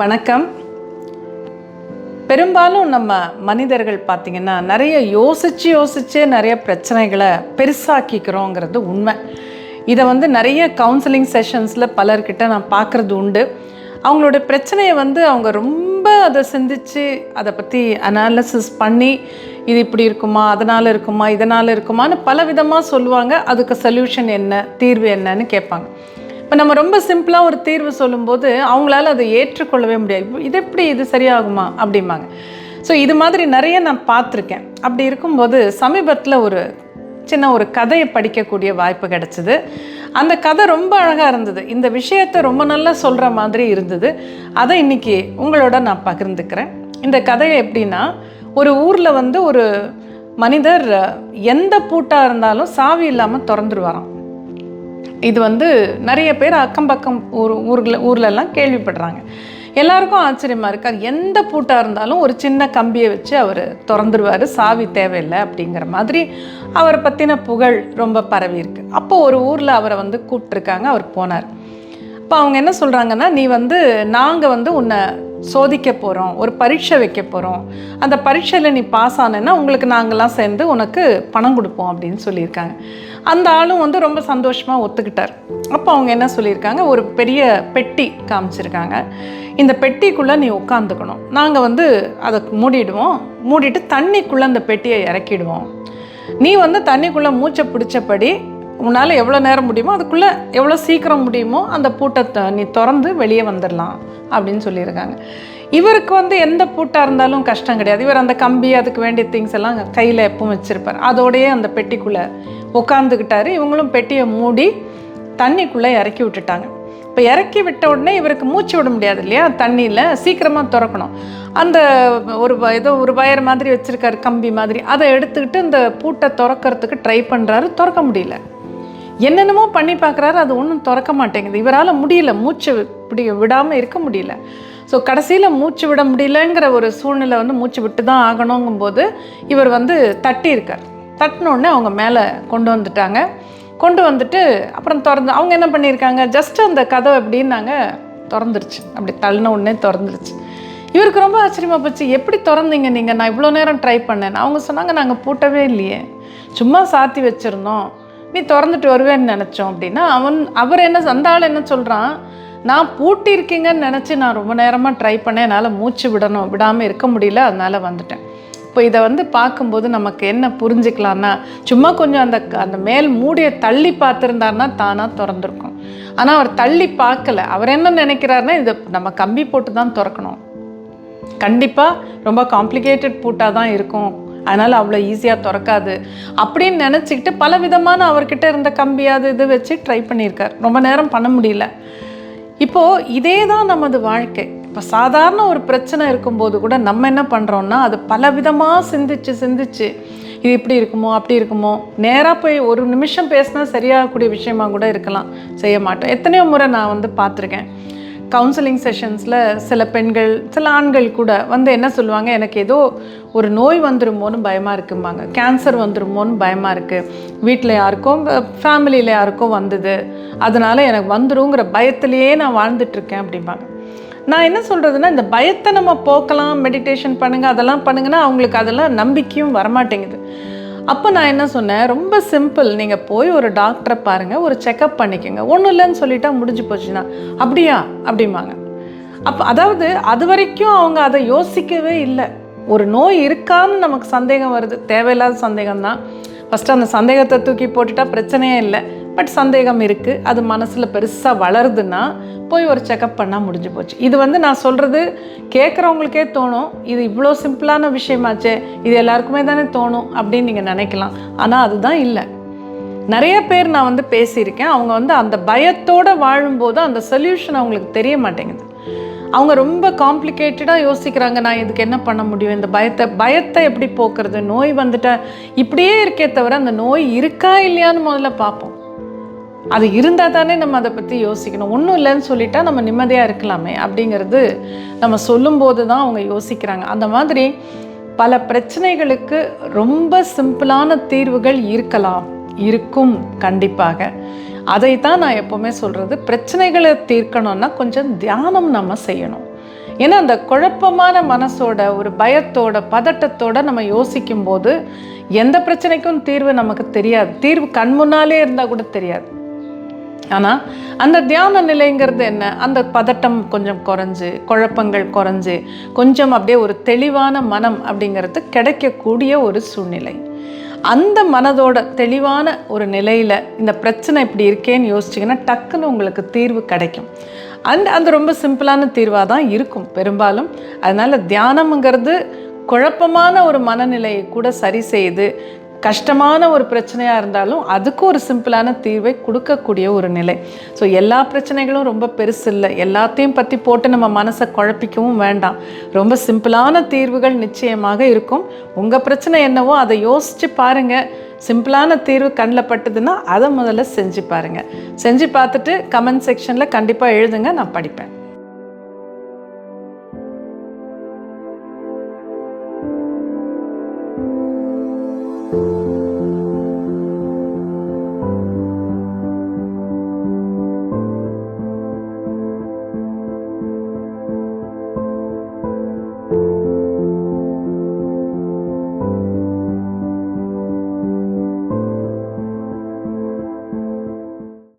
வணக்கம். பெரும்பாலும் நம்ம மனிதர்கள் பார்த்திங்கன்னா நிறைய யோசித்து யோசிச்சே நிறைய பிரச்சனைகளை பெருசாக்கிக்கிறோங்கிறது உண்மை. இதை வந்து நிறைய கவுன்சிலிங் செஷன்ஸில் பலர்கிட்ட நான் பார்க்குறது உண்டு. அவங்களோட பிரச்சனையை வந்து அவங்க ரொம்ப அதை சிந்திச்சு அதை பற்றி அனாலிசிஸ் பண்ணி இது இப்படி இருக்குமா அதனால் இருக்குமா இதனால் இருக்குமான்னு பல விதமாக சொல்லுவாங்க. அதுக்கு சொல்யூஷன் என்ன தீர்வு என்னன்னு கேட்பாங்க. இப்போ நம்ம ரொம்ப சிம்பிளாக ஒரு தீர்வு சொல்லும்போது அவங்களால அதை ஏற்றுக்கொள்ளவே முடியாது. இது எப்படி இது சரியாகுமா? அப்படிம்பாங்க. ஸோ இது மாதிரி நிறைய நான் பார்த்துருக்கேன். அப்படி இருக்கும்போது சமீபத்தில் ஒரு சின்ன ஒரு கதையை படிக்கக்கூடிய வாய்ப்பு கிடச்சிது. அந்த கதை ரொம்ப அழகாக இருந்தது. இந்த விஷயத்தை ரொம்ப நல்லா சொல்கிற மாதிரி இருந்தது. அதை இன்னைக்கு உங்களோட நான் பகிர்ந்துக்கிறேன். இந்த கதையை எப்படின்னா ஒரு ஊரில் வந்து ஒரு மனிதர் எந்த பூட்டாக இருந்தாலும் சாவி இல்லாமல் திறந்துருவாராம். இது வந்து நிறைய பேர் அக்கம் பக்கம் ஊர் ஊரில் ஊர்லெல்லாம் கேள்விப்படுறாங்க. எல்லாருக்கும் ஆச்சரியமாக இருக்கு. அது எந்த பூட்டாக இருந்தாலும் ஒரு சின்ன கம்பியை வச்சு அவர் திறந்துருவார். சாவி தேவையில்லை அப்படிங்கிற மாதிரி அவரை பற்றின புகழ் ரொம்ப பரவி இருக்கு. அப்போ ஒரு ஊரில் அவரை வந்து கூப்பிட்ருக்காங்க அவர் போனார். அப்போ அவங்க என்ன சொல்கிறாங்கன்னா நீ வந்து நாங்கள் வந்து உன்னை சோதிக்க போகிறோம் ஒரு பரீட்சை வைக்க போகிறோம் அந்த பரீட்சையில் நீ பாஸ் ஆனேன்னா உங்களுக்கு நாங்கள்லாம் சேர்ந்து உனக்கு பணம் கொடுப்போம் அப்படின்னு சொல்லியிருக்காங்க. அந்த ஆளும் வந்து ரொம்ப சந்தோஷமாக ஒத்துக்கிட்டார். அப்போ அவங்க என்ன சொல்லியிருக்காங்க? ஒரு பெரிய பெட்டி காமிச்சிருக்காங்க. இந்த பெட்டிக்குள்ளே நீ உட்காந்துக்கணும். நாங்கள் வந்து அதை மூடிடுவோம். மூடிட்டு தண்ணிக்குள்ளே அந்த பெட்டியை இறக்கிடுவோம். நீ வந்து தண்ணிக்குள்ளே மூச்சை பிடிச்சபடி உன்னால் எவ்வளோ நேரம் முடியுமோ அதுக்குள்ளே எவ்வளோ சீக்கிரம் முடியுமோ அந்த பூட்டை த- நீ திறந்து வெளியே வந்துடலாம் அப்படின்னு சொல்லியிருக்காங்க. இவருக்கு வந்து எந்த பூட்டாக இருந்தாலும் கஷ்டம் கிடையாது. இவர் அந்த கம்பி அதுக்கு வேண்டிய திங்ஸ் எல்லாம் கையில் எப்பவும் வச்சுருப்பார். அதோடையே அந்த பெட்டிக்குள்ளே உட்காந்துக்கிட்டாரு இவங்களும் பெட்டியை மூடி தண்ணிக்குள்ளே இறக்கி விட்டுட்டாங்க. இப்போ இறக்கி விட்ட உடனே இவருக்கு மூச்சு விட முடியாது இல்லையா? தண்ணியில் சீக்கிரமாக திறக்கணும். அந்த ஒரு வ- ஏதோ ஒரு வயர் மாதிரி வச்சுருக்காரு கம்பி மாதிரி. அதை எடுத்துக்கிட்டு இந்த பூட்டை திறக்கறதுக்கு ட்ரை பண்ணுறாரு திறக்க முடியல. என்னென்னமோ பண்ணி பார்க்குறாரு அது ஒன்றும் திறக்க மாட்டேங்குது. இவரால் முடியல மூச்சு இப்படி விடாமல் இருக்க முடியல. ஸோ கடைசியில் மூச்சு விட முடியலங்கிற ஒரு சூழ்நிலை வந்து மூச்சு விட்டு தான் ஆகணுங்கும்போது இவர் வந்து தட்டியிருக்கார். தட்டினோடனே அவங்க மேலே கொண்டு வந்துட்டாங்க. கொண்டு வந்துட்டு அப்புறம் திறந்து அவங்க என்ன பண்ணியிருக்காங்க? ஜஸ்ட் அந்த கதை எப்படின்னாங்க திறந்துருச்சு. அப்படி தள்ளின உடனே திறந்துருச்சு. இவருக்கு ரொம்ப ஆச்சரியமா போச்சு எப்படி திறந்தீங்க நீங்கள் நான் இவ்வளோ நேரம் ட்ரை பண்ணேன். அவங்க சொன்னாங்க நாங்கள் பூட்டவே இல்லையே. சும்மா சாத்தி வச்சுருந்தோம். நீ திறந்துட்டு வருவேன்னு நினச்சோம் அப்படின்னா அவன் அவர் என்ன அந்த ஆள் என்ன சொல்கிறான் நான் பூட்டியிருக்கீங்கன்னு நினச்சி நான் ரொம்ப நேரமாக ட்ரை பண்ணேன். என்னால் மூச்சு விடணும். விடாமல் இருக்க முடியல. அதனால் வந்துட்டேன். இப்போ இதை வந்து பார்க்கும்போது நமக்கு என்ன புரிஞ்சுக்கலாம்னா சும்மா கொஞ்சம் அந்த அந்த மேல் மூடியை தள்ளி பார்த்துருந்தாருன்னா தானாக திறந்துருக்கும். ஆனால் அவர் தள்ளி பார்க்கல. அவர் என்ன நினைக்கிறாருன்னா இதை நம்ம கம்பி போட்டு தான் திறக்கணும். கண்டிப்பாக ரொம்ப காம்ப்ளிகேட்டட் பூட்டாக தான் இருக்கும். அதனால் அவ்வளோ ஈஸியாக திறக்காது. அப்படின்னு நினச்சிக்கிட்டு பல விதமான அவர்கிட்ட இருந்த கம்பியாது இது வச்சு ட்ரை பண்ணியிருக்கார். ரொம்ப நேரம் பண்ண முடியல. இப்போது இதே தான் நமது வாழ்க்கை. இப்போ சாதாரண ஒரு பிரச்சனை இருக்கும்போது கூட நம்ம என்ன பண்ணுறோன்னா அது பல விதமாக சிந்திச்சு சிந்திச்சு இது இப்படி இருக்குமோ அப்படி இருக்குமோ நேராக போய் ஒரு நிமிஷம் பேசினா சரியாகக்கூடிய விஷயமா கூட இருக்கலாம். செய்ய மாட்டோம். எத்தனையோ முறை நான் வந்து பார்த்துருக்கேன். கவுன்சிலிங் செஷன்ஸில் சில பெண்கள் சில ஆண்கள் கூட வந்து என்ன சொல்லுவாங்க எனக்கு ஏதோ ஒரு நோய் வந்துருமோன்னு பயமாக இருக்கும்பாங்க. கேன்சர் வந்துருமோன்னு பயமாக இருக்குது வீட்டில் யாருக்கும் ஃபேமிலியில் யாருக்கும் வந்தது. அதனால் எனக்கு வந்துருங்கிற பயத்திலேயே நான் வாழ்ந்துட்டுருக்கேன் அப்படிம்பாங்க. நான் என்ன சொல்கிறதுனா இந்த பயத்தை நம்ம போக்கலாம் மெடிடேஷன் பண்ணுங்கள் அதெல்லாம் பண்ணுங்கன்னா அவங்களுக்கு அதெல்லாம் நம்பிக்கையும் வரமாட்டேங்குது. அப்போ நான் என்ன சொன்னேன்? ரொம்ப சிம்பிள் நீங்கள் போய் ஒரு டாக்டரை பாருங்கள் ஒரு செக்கப் பண்ணிக்கோங்க. ஒன்றும் இல்லைன்னு சொல்லிட்டா முடிஞ்சு போச்சுன்னா. அப்படியா? அப்படிம்பாங்க. அப்போ அதாவது அது வரைக்கும் அவங்க அதை யோசிக்கவே இல்லை. ஒரு நோய் இருக்கான்னு நமக்கு சந்தேகம் வருது. தேவையில்லாத சந்தேகம் தான் ஃபஸ்ட்டு அந்த சந்தேகத்தை தூக்கி போட்டுட்டா பிரச்சனையே இல்லை. பட் சந்தேகம் இருக்குது அது மனசில் பெருசாக வளருதுன்னா போய் ஒரு செக்கப் பண்ணால் முடிஞ்சு போச்சு. இது வந்து நான் சொல்கிறது கேட்குறவங்களுக்கே தோணும். இது இவ்வளோ சிம்பிளான விஷயமாச்சே. இது எல்லாருக்குமே தானே தோணும் அப்படின்னு நீங்கள் நினைக்கலாம். ஆனால் அதுதான் இல்லை. நிறைய பேர் நான் வந்து பேசியிருக்கேன். அவங்க வந்து அந்த பயத்தோடு வாழும்போது அந்த சொல்யூஷன் அவங்களுக்கு தெரிய மாட்டேங்குது. அவங்க ரொம்ப காம்ப்ளிகேட்டடாக யோசிக்கிறாங்க. நான் இதுக்கு என்ன பண்ண முடியும்? இந்த பயத்தை பயத்தை எப்படி போக்குறது? நோய் வந்துட்டால் இப்படியே இருக்கே தவிர அந்த நோய் இருக்கா இல்லையான்னு முதல்ல பார்ப்போம். அது இருந்தால் தானே நம்ம அதை பற்றி யோசிக்கணும். ஒன்றும் இல்லைன்னு சொல்லிட்டா நம்ம நிம்மதியாக இருக்கலாமே அப்படிங்கிறது நம்ம சொல்லும்போது தான் அவங்க யோசிக்கிறாங்க. அந்த மாதிரி பல பிரச்சனைகளுக்கு ரொம்ப சிம்பிளான தீர்வுகள் இருக்கலாம் இருக்கும் கண்டிப்பாக. அதை தான் நான் எப்போவுமே சொல்கிறது பிரச்சனைகளை தீர்க்கணும்னா கொஞ்சம் தியானம் நம்ம செய்யணும். ஏன்னா அந்த குழப்பமான மனசோட ஒரு பயத்தோட பதட்டத்தோட நம்ம யோசிக்கும் போது எந்த பிரச்சனைக்கும் தீர்வு நமக்கு தெரியாது. தீர்வு கண் முன்னாலே இருந்தால் கூட தெரியாது. ஆனால் அந்த தியான நிலைங்கிறது என்ன? அந்த பதட்டம் கொஞ்சம் குறைஞ்சு குழப்பங்கள் குறைஞ்சு கொஞ்சம் அப்படியே ஒரு தெளிவான மனம் அப்படிங்கிறது கிடைக்கக்கூடிய ஒரு சூழ்நிலை. அந்த மனதோட தெளிவான ஒரு நிலையில் இந்த பிரச்சனை இப்படி இருக்கேன்னு யோசிச்சிங்கன்னா டக்குன்னு உங்களுக்கு தீர்வு கிடைக்கும். அண்ட் அது ரொம்ப சிம்பிளான தீர்வாக தான் இருக்கும் பெரும்பாலும். அதனால் தியானம்ங்கிறது குழப்பமான ஒரு மனநிலையை கூட சரி செய்து கஷ்டமான ஒரு பிரச்சனையாக இருந்தாலும் அதுக்கு ஒரு சிம்பிளான தீர்வை கொடுக்கக்கூடிய ஒரு நிலை. ஸோ எல்லா பிரச்சனைகளும் ரொம்ப பெருசு இல்லை. எல்லாத்தையும் பற்றி போட்டு நம்ம மனசை குழப்பிக்கவும் வேண்டாம். ரொம்ப சிம்பிளான தீர்வுகள் நிச்சயமாக இருக்கும். உங்கள் பிரச்சனை என்னவோ அதை யோசித்து பாருங்கள் சிம்பிளான தீர்வு கண்ணில் பட்டுதுன்னா அதை முதல்ல செஞ்சு பாருங்கள் செஞ்சு பார்த்துட்டு கமெண்ட் செக்ஷனில் கண்டிப்பாக எழுதுங்க. நான் படிப்பேன்.